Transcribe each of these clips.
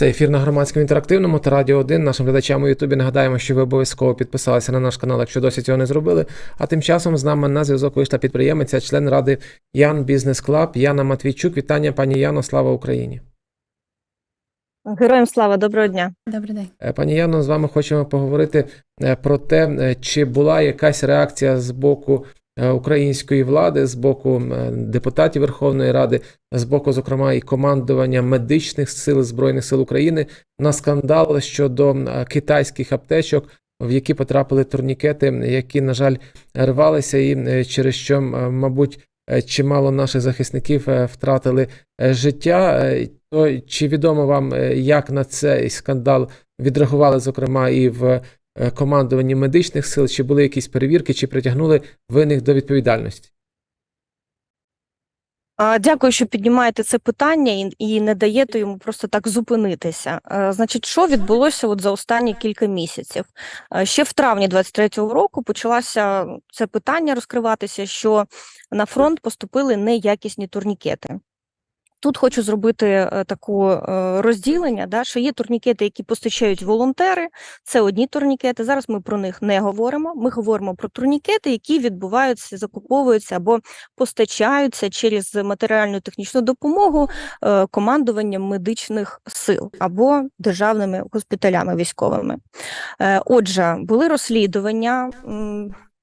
Це ефір на громадському інтерактивному та радіо 1. Нашим глядачам у Ютубі нагадаємо, що ви обов'язково підписалися на наш канал, якщо досі цього не зробили. А тим часом з нами на зв'язок вийшла підприємиця, член ради Ян Бізнес Клаб Яна Матвійчук. Вітання, пані Яно, слава Україні. Героям слава, доброго дня. Добрий день. Е, Пані Яно, з вами хочемо поговорити е, про те, е, чи була якась реакція з боку української влади, з боку е, депутатів Верховної Ради, з боку, зокрема, і командування медичних сил Збройних сил України на скандал щодо е, китайських аптечок, в які потрапили турнікети, які, на жаль, рвалися, і е, через що, мабуть, е, чимало наших захисників е, втратили е, життя. Е, То чи відомо вам, е, як на цей скандал відреагували, зокрема, і в е, командуванні медичних сил, чи були якісь перевірки, чи притягнули винних до відповідальності? Дякую, що піднімаєте це питання і, і не даєте йому просто так зупинитися. Е, Значить, що відбулося от за останні кілька місяців? Е, Ще в травні 23-го року почалося це питання розкриватися, що на фронт поступили неякісні турнікети. Тут хочу зробити е, таку е, розділення, да, що є турнікети, які постачають волонтери, це одні турнікети. Зараз ми про них не говоримо. Ми говоримо про турнікети, які відбуваються, закуповуються або постачаються через матеріальну технічну допомогу е, командуванням медичних сил або державними госпіталями військовими. Отже, були розслідування.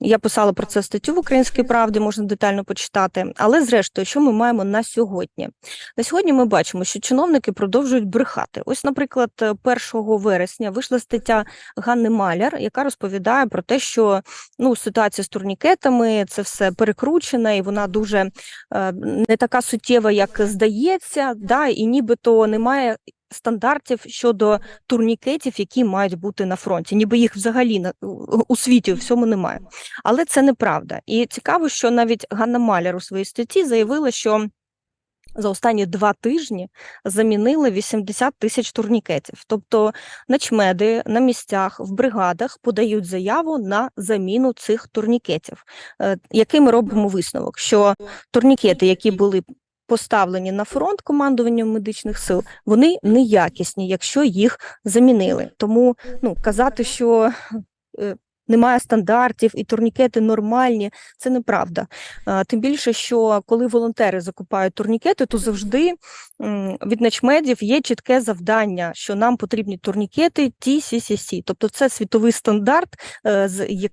Я писала про це статтю в Українській правді, можна детально почитати. Але зрештою, що ми маємо на сьогодні? На сьогодні ми бачимо, що чиновники продовжують брехати. Ось, наприклад, е, 1 вересня вийшла стаття Ганни Маляр, яка розповідає про те, що ну ситуація з турнікетами це все перекручена, і вона дуже е, не така суттєва, як здається, да, і нібито немає. Стандартів щодо турнікетів, які мають бути на фронті, ніби їх взагалі на у- світі всьому немає. Але це неправда. І цікаво, що навіть Ганна Маляр у своїй статті заявила, що за останні два тижні замінили 80 тисяч турнікетів. Тобто начмеди на місцях в бригадах подають заяву на заміну цих турнікетів. Е, Який ми робимо висновок? Що турнікети, які були поставлені на фронт командуванням медичних сил, вони неякісні, якщо їх замінили. Тому ну казати, що е, немає стандартів і турнікети нормальні, це неправда. Тим більше, що коли волонтери закупають турнікети, то завжди від начмедів є чітке завдання, що нам потрібні турнікети ті сі сі сі Тобто це світовий стандарт, е,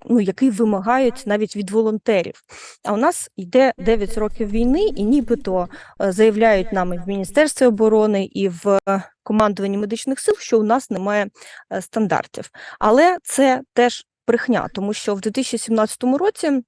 ну, який вимагають навіть від волонтерів. А у нас йде 9 років війни, і нібито е, заявляють нам і в Міністерстві оборони, і в командуванні медичних сил, що у нас немає е, стандартів. Але це теж брехня, тому що в 2017 році.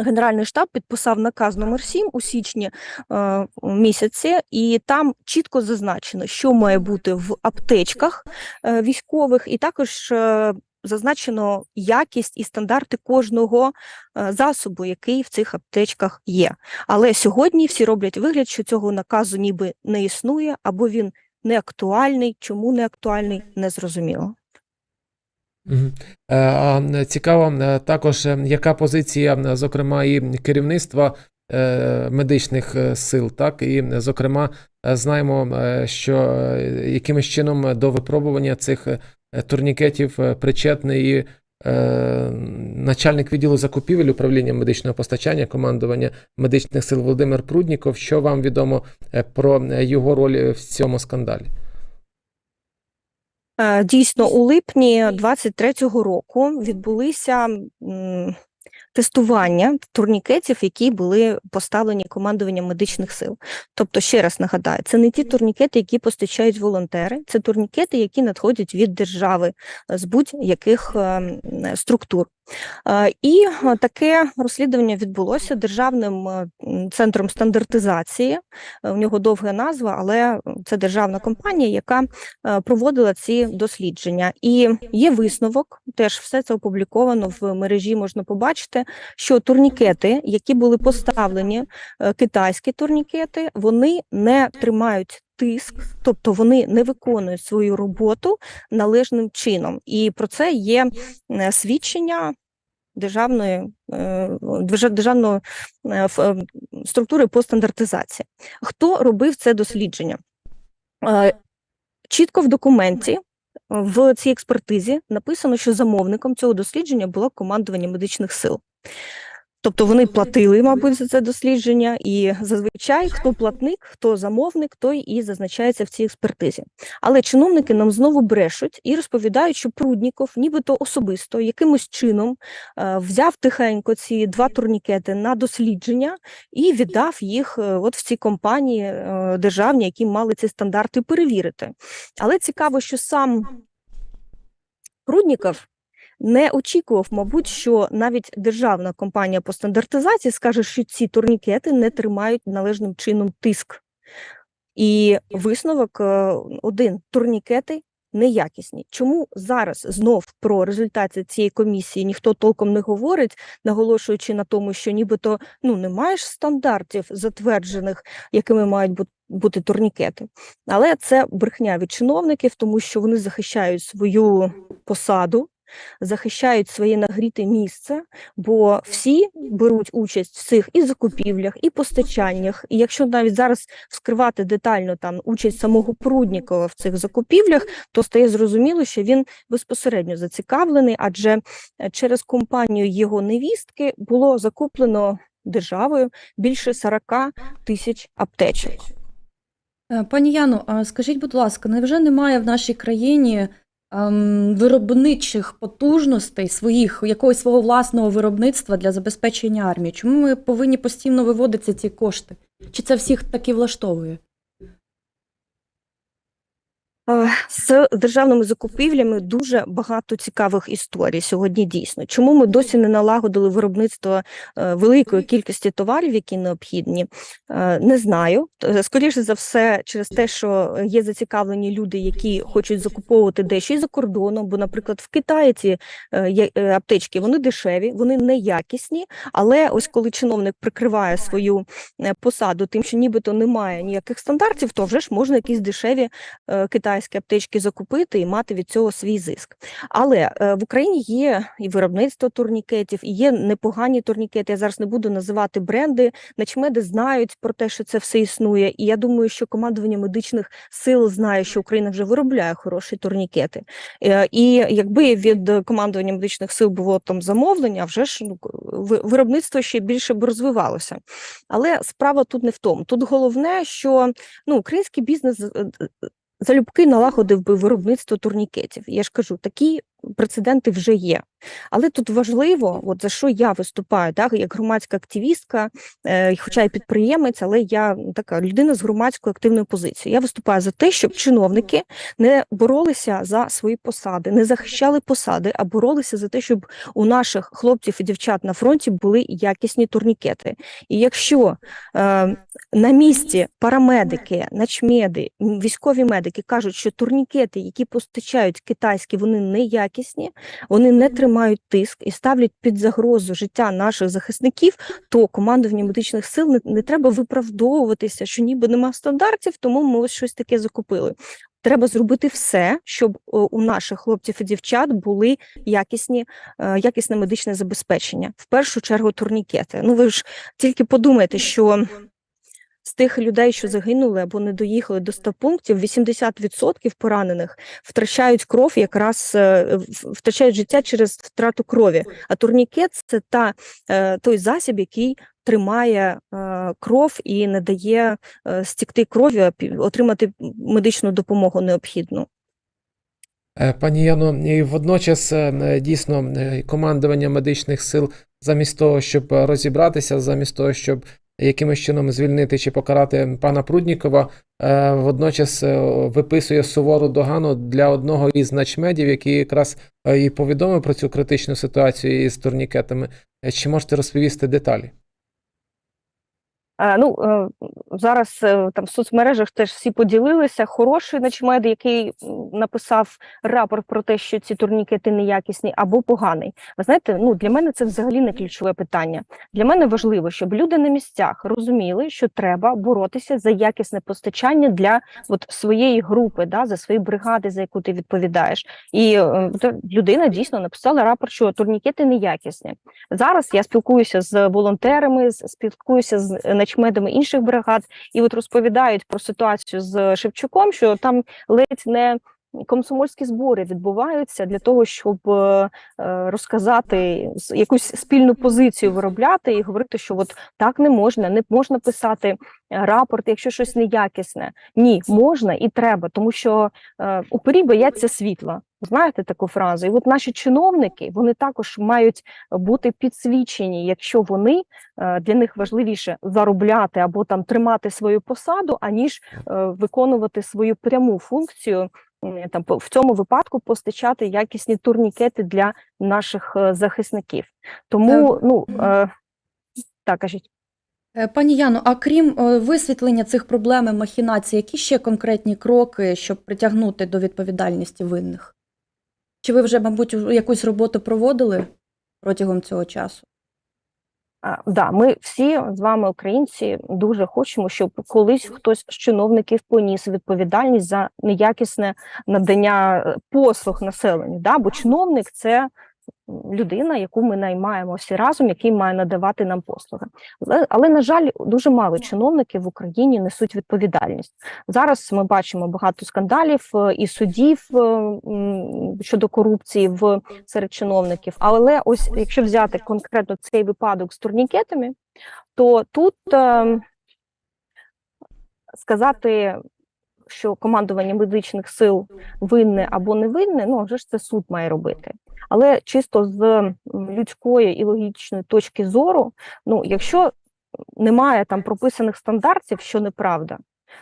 Генеральний штаб підписав наказ номер 7 у січні е, місяці, і там чітко зазначено, що має бути в аптечках е, військових, і також е, зазначено якість і стандарти кожного е, засобу, який в цих аптечках є. Але сьогодні всі роблять вигляд, що цього наказу ніби не існує, або він не актуальний. Чому не актуальний, не зрозуміло. Мгм. Е, А м, цікаво е, також, е, яка позиція, зокрема, і керівництва е, медичних е, сил, так і, зокрема, е, знаємо, е, що е, якимось чином до випробування цих е, турнікетів е, причетний і е, начальник відділу закупівель управління медичного постачання командування медичних сил Володимир Прудніков. Що вам відомо е, про е, його роль в цьому скандалі? Е, Дійсно, у липні 23-го року відбулися тестування турнікетів, які були поставлені командуванням медичних сил. Тобто, ще раз нагадаю, це не ті турнікети, які постачають волонтери, це турнікети, які надходять від держави з будь-яких е, структур. І е, таке розслідування відбулося державним е, центром стандартизації. Е, У нього довга назва, але це державна компанія, яка проводила ці дослідження. І є висновок, теж все це опубліковано в мережі, можна побачити, що турнікети, які були поставлені, китайські турнікети, вони не тримають. Тиск, тобто вони не виконують свою роботу належним чином, і про це є е, свідчення державної е, державної е, структури по стандартизації. Хто робив це дослідження? Чітко в документі в цій експертизі написано, що замовником цього дослідження було командування медичних сил. Тобто вони платили, мабуть, за це дослідження, і зазвичай хто платник, хто замовник, той і зазначається в цій експертизі. Але чиновники нам знову брешуть і розповідають, що Прудніков, нібито особисто, якимось чином е, взяв тихенько ці два турнікети на дослідження і віддав їх е, от в ці компанії е, державні, які мали ці стандарти перевірити. Але цікаво, що сам Прудніков не очікував, мабуть, що навіть державна компанія по стандартизації скаже, що ці турнікети не тримають належним чином тиск. І висновок е, один: турнікети неякісні. Чому зараз знов про результати цієї комісії ніхто толком не говорить, наголошуючи на тому, що нібито ну немає ж стандартів затверджених, якими мають бу- бути турнікети. Але це брехня від чиновників, тому що вони захищають свою посаду, захищають своє нагріте місце, бо всі беруть участь в цих і закупівлях, і постачаннях. І якщо навіть зараз вскривати детально там участь самого Пруднікова в цих закупівлях, то стає зрозуміло, що він безпосередньо зацікавлений, адже е, через компанію його невістки було закуплено державою більше 40 тисяч аптечок. Е, Пані Яно, а скажіть, будь ласка, невже немає в нашій країні виробничих потужностей своїх, якогось свого власного виробництва для забезпечення армії? Чому ми повинні постійно виводити ці кошти? Чи це всіх таки влаштовує? Е, З державними закупівлями дуже багато цікавих історій сьогодні дійсно. Чому ми досі не налагодили виробництво е, великої кількості товарів, які необхідні? Е, Не знаю. Скоріше за все, через те, що є зацікавлені люди, які хочуть закуповувати дещо і за кордоном, бо, наприклад, в Китаї ці аптечки вони дешеві, вони неякісні. Але ось коли чиновник прикриває свою посаду тим, що нібито немає ніяких стандартів, то вже ж можна якісь дешеві е, китайські аптечки закупити і мати від цього свій зиск. Але е, в Україні є і виробництво турнікетів, і є непогані турнікети. Я зараз не буду називати бренди. Начмеди знають про те, що це все існує. І я думаю, що командування медичних сил знає, що Україна вже виробляє хороші турнікети. Е, І якби від командування медичних сил було там замовлення, вже ж ну, виробництво ще більше б розвивалося. Але справа тут не в тому. Тут головне, що ну, український бізнес е, залюбки налагодив би виробництво турнікетів. Я ж кажу, такі прецеденти вже є. Але тут важливо, от за що я виступаю, так, як громадська активістка, е, хоча й підприємець, але я така людина з громадською активною позицією. Я виступаю за те, щоб чиновники не боролися за свої посади, не захищали посади, а боролися за те, щоб у наших хлопців і дівчат на фронті були якісні турнікети. І якщо е, на місці парамедики, начмеди, військові медики кажуть, що турнікети, які постачають китайські, вони неякісні, вони не тримають тиск і ставлять під загрозу життя наших захисників, то командування медичних сил не, не треба виправдовуватися, що ніби нема стандартів, тому ми ось щось таке закупили. Треба зробити все, щоб у наших хлопців і дівчат були якісні, е, якісне медичне забезпечення. В першу чергу турнікети. Ну ви ж тільки подумайте, що з тих людей, що загинули або не доїхали до 100 пунктів, 80% поранених втрачають кров, якраз е, втрачають життя через втрату крові. А турнікет це та е, той засіб, який тримає е, кров і не дає стікти крові, отримати медичну допомогу необхідну. Пані Яно, і водночас дійсно командування медичних сил, замість того, щоб розібратися, замість того, щоб якимось чином звільнити чи покарати пана Пруднікова, е, водночас е, виписує сувору догану для одного із начмедів, який якраз е, і повідомив про цю критичну ситуацію із турнікетами. Чи можете розповісти деталі? Ну е, зараз е, там в соцмережах теж всі поділилися. Хороший начмед, який написав рапорт про те, що ці турнікети неякісні, або поганий. Ви знаєте, ну для мене це взагалі не ключове питання. Для мене важливо, щоб люди на місцях розуміли, що треба боротися за якісне постачання для от своєї групи, да, за свої бригади, за яку ти відповідаєш. І е, людина дійсно написала рапорт, що турнікети неякісні. Зараз я спілкуюся з волонтерами, спілкуюся з начмедами інших бригад, і от розповідають про ситуацію з Шевчуком, що там ледь не комсомольські збори відбуваються для того, щоб е, е, розказати якусь спільну позицію виробляти і говорити, що от так не можна, не можна писати е, рапорт, якщо щось неякісне. Ні, можна і треба, тому що упорі бояться світла. Знаєте таку фразу? І от наші чиновники вони також мають бути підсвічені, якщо вони е, для них важливіше заробляти або там тримати свою посаду, аніж е, виконувати свою пряму функцію. Там в цьому випадку постачати якісні турнікети для наших е, захисників. Тому ну е, так кажіть. Пані Яно, а крім висвітлення цих проблем і махінацій, які ще конкретні кроки, щоб притягнути до відповідальності винних? Чи ви вже, мабуть, якусь роботу проводили протягом цього часу? А, да, ми всі з вами, українці, дуже хочемо, щоб колись хтось з чиновників поніс відповідальність за неякісне надання е, послуг населенню. Да? Бо чиновник це людина, яку ми наймаємо всі разом, який має надавати нам послуги. Але, але на жаль, дуже мало чиновників в Україні несуть відповідальність. Зараз ми бачимо багато скандалів е, і судів е, щодо корупції в серед чиновників. Але ось якщо взяти конкретно цей випадок з турнікетами, то тут е, сказати, що командування медичних сил винне або не винне, ну вже ж це суд має робити. Але чисто з людської і логічної точки зору, ну якщо немає там прописаних стандартів, що неправда,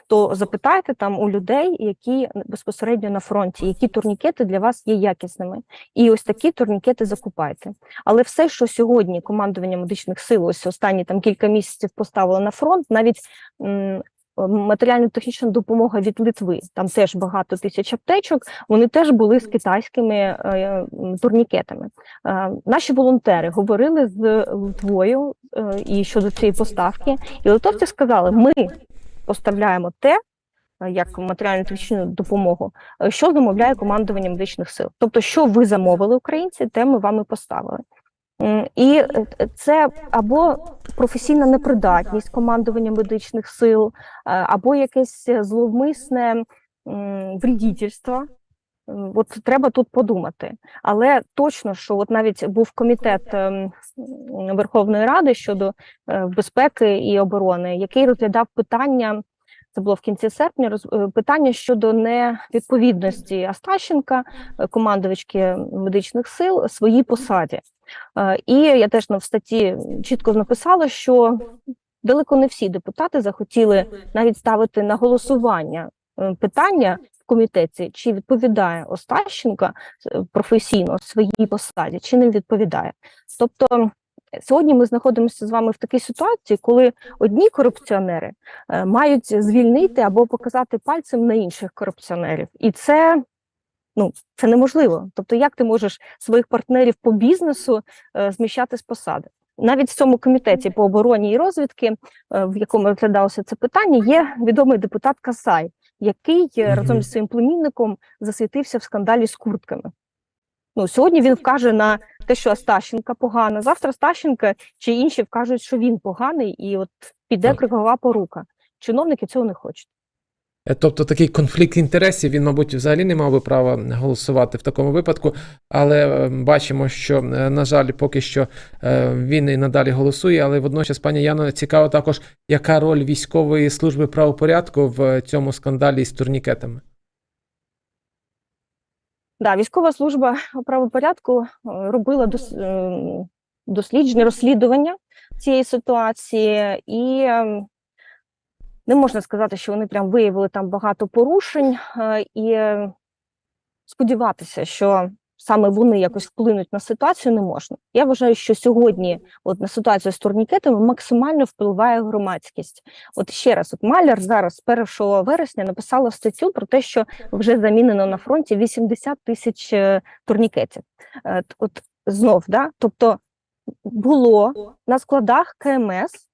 то запитайте там у людей, які безпосередньо на фронті, які турнікети для вас є якісними, і ось такі турнікети закупайте. Але все, що сьогодні командування медичних сил, ось останні там кілька місяців поставило на фронт, навіть м, матеріально-технічна допомога від Литви, там теж багато тисяч аптечок, вони теж були з китайськими е, турнікетами. Е, наші волонтери говорили з Литвою е, і щодо цієї поставки, і литовці сказали: ми поставляємо те. Як матеріально-технічну допомогу, е, що замовляє командування медичних сил. Тобто, що ви замовили українці, те ми вам і поставили. І е, це або професійна непридатність командування медичних сил, е, або якесь зловмисне м, вредительство. От треба тут подумати. Але точно, що от навіть був комітет ем, Верховної Ради щодо е, безпеки і оборони, який розглядав питання. Це було в кінці серпня. роз- е, питання щодо невідповідності Астащенка, е, командувачки медичних сил, своїй посаді. Е, І я теж в статті чітко написала, що далеко не всі депутати захотіли навіть ставити на голосування питання комітеті, чи відповідає Остащенка професійно своїй посаді, чи не відповідає. Тобто сьогодні ми знаходимося з вами в такій ситуації, коли одні корупціонери е, мають звільнити або показати пальцем на інших корупціонерів, і це. Ну, це неможливо. Тобто, як ти можеш своїх партнерів по бізнесу е, зміщати з посади? Навіть в цьому комітеті по обороні і розвідки, е, в якому розглядалося це питання, є відомий депутат Касай, який разом зі своїм племінником засвітився в скандалі з куртками. Ну, сьогодні він вкаже на те, що Астащенка погана. Завтра Астащенка чи інші вкажуть, що він поганий, і от піде Так. крикова порука. Чиновники цього не хочуть. Е, Тобто такий конфлікт інтересів, він, мабуть, взагалі не мав би права голосувати в такому випадку, але е, бачимо, що, е, на жаль, поки що він і надалі голосує, але водночас, пані Яно, цікаво також, яка роль військової служби правопорядку в цьому скандалі з турнікетами. Да, військова служба правопорядку е, робила дос, е, дослідження, розслідування цієї ситуації, і е, не можна сказати, що вони прям виявили там багато порушень, е, і е, сподіватися, що саме вони якось вплинуть на ситуацію, не можна. Я вважаю, що сьогодні, от на ситуацію з турнікетами, максимально впливає громадськість. От ще раз, от Маляр зараз з 1 вересня написала статтю про те, що вже замінено на фронті 80 тисяч е, турнікетів. Е, От знов, да? тобто було на складах КМС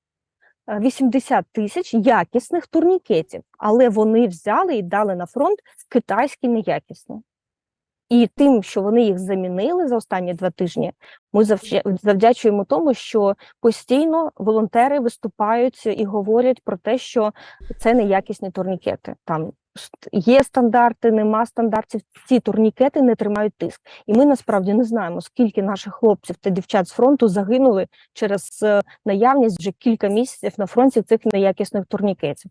е, 80 тисяч якісних турнікетів, але вони взяли і дали на фронт китайські неякісні. І тим, що вони їх замінили за останні два тижні, ми завдя- завдячуємо тому, що постійно волонтери виступають і говорять про те, що це неякісні турнікети. Там є стандарти, нема стандартів. Ці турнікети не тримають тиск. І ми насправді не знаємо, скільки наших хлопців та дівчат з фронту загинули через е, наявність вже кілька місяців на фронті цих неякісних турнікетів.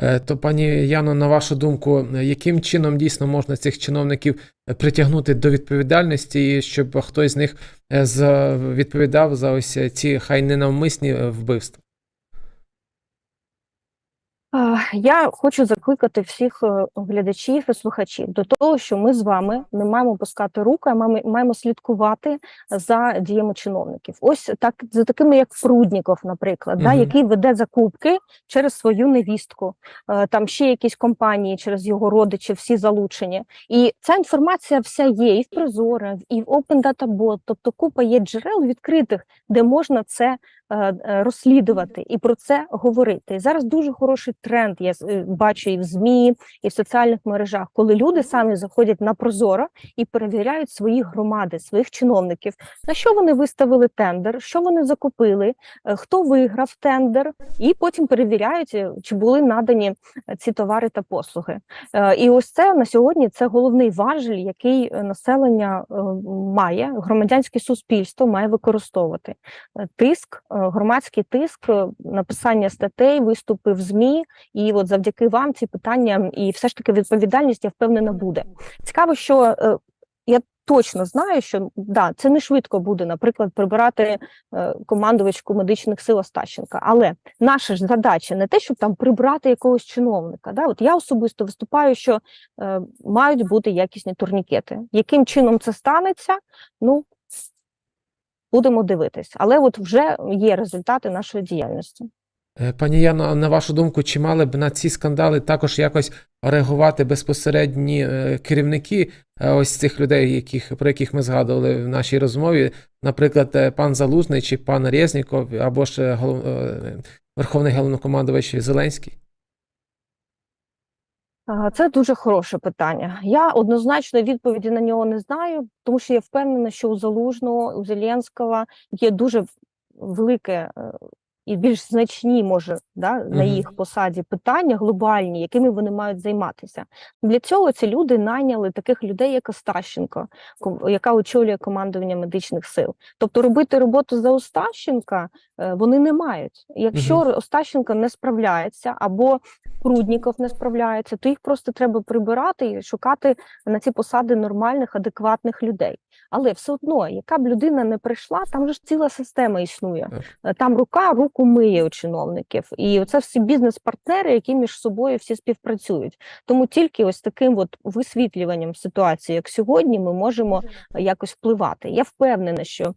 Е, То, пані Яно, на вашу думку, яким чином дійсно можна цих чиновників е, притягнути до відповідальності, щоб хтось з них е, відповідав за ось ці хай ненавмисні вбивства? Я хочу закликати всіх е, глядачів і слухачів до того, що ми з вами не маємо пускати руки, а маємо, маємо слідкувати за діями чиновників. Ось так за такими, як Прудніков, наприклад, да, який веде закупки через свою невістку. Е, Там ще якісь компанії через його родичів, всі залучені. І ця інформація вся є і в Прозоро, і в Open Data Bot, тобто купа є джерел відкритих, де можна це розслідувати і про це говорити. І зараз дуже хороший тренд. Я е, бачу і в ЗМІ, і в соціальних мережах, коли люди самі заходять на Прозоро і перевіряють свої громади, своїх чиновників, на що вони виставили тендер, що вони закупили, е, хто виграв тендер, і потім перевіряють, е, чи були надані е, ці товари та послуги. Е, І ось це на сьогодні це головний важель, який е, населення е, має, громадянське суспільство має використовувати. Е, Тиск, е, громадський тиск, е, написання статей, виступи в ЗМІ, і от завдяки вам ці питання і все ж таки відповідальність, я впевнена, буде. Цікаво, що е, я точно знаю, що да, це не швидко буде, наприклад, прибирати е, командувачку медичних сил Остащенка. Але наша ж задача не те, щоб там прибрати якогось чиновника. Да? От я особисто виступаю, що е, мають бути якісні турнікети. Яким чином це станеться? Ну будемо дивитись. Але от вже є результати нашої діяльності. Е, Пані Яно, на вашу думку, чи мали б на ці скандали також якось реагувати безпосередні е, керівники е, ось цих людей, яких, про яких ми згадували в нашій розмові, наприклад, пан Залужний чи пан Резніков, або ж Верховний головнокомандувач Зеленський? А, Це дуже хороше питання. Я однозначно відповіді на нього не знаю, тому що я впевнена, що у Залужного, у Зеленського є дуже велике е, і більш значні, може, да, на їх посаді питання глобальні, якими вони мають займатися. Для цього ці люди найняли таких людей, як Остащенко, ко- яка очолює командування медичних сил. Тобто робити роботу за Остащенка е, вони не мають. Якщо. Остащенко не справляється або Прудніков не справляється, то їх просто треба прибирати і шукати на ці посади нормальних, адекватних людей. Але все одно, яка б людина не прийшла, там же ж ціла система існує. Е, Там рука руку миє у чиновників, і це всі бізнес-партнери, які між собою всі співпрацюють. Тому тільки ось таким от висвітлюванням ситуації, як сьогодні, ми можемо якось впливати. Я впевнена, що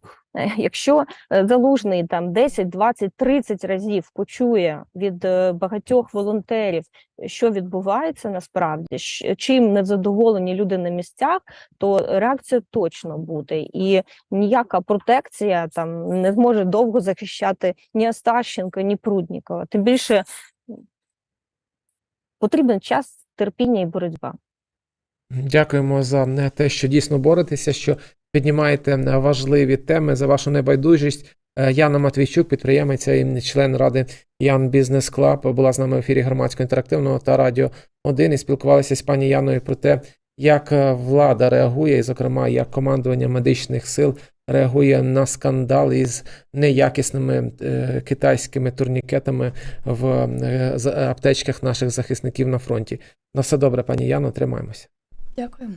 якщо е, залужний там 10, 20, 30 разів почує від е, багатьох волонтерів, що відбувається насправді, чим незадоволені люди на місцях, то реакція точно буде, і ніяка протекція там не зможе довго захищати ні Остащенка, ні Пруднікова. Тим більше потрібен час, терпіння і боротьба. Дякуємо за е, те, що дійсно боретеся, що піднімаєте е, важливі теми за вашу небайдужість. Е, Яна Матвійчук, підприємиця і член ради Ян Бізнес Клаб, була з нами в ефірі громадського інтерактивного та радіо 1 і спілкувалися з пані Яною про те, як е, влада реагує, і, зокрема, як командування медичних сил реагує на скандал із неякісними китайськими турнікетами в аптечках наших захисників на фронті. На все добре, пані Яно, тримаємося. Дякую.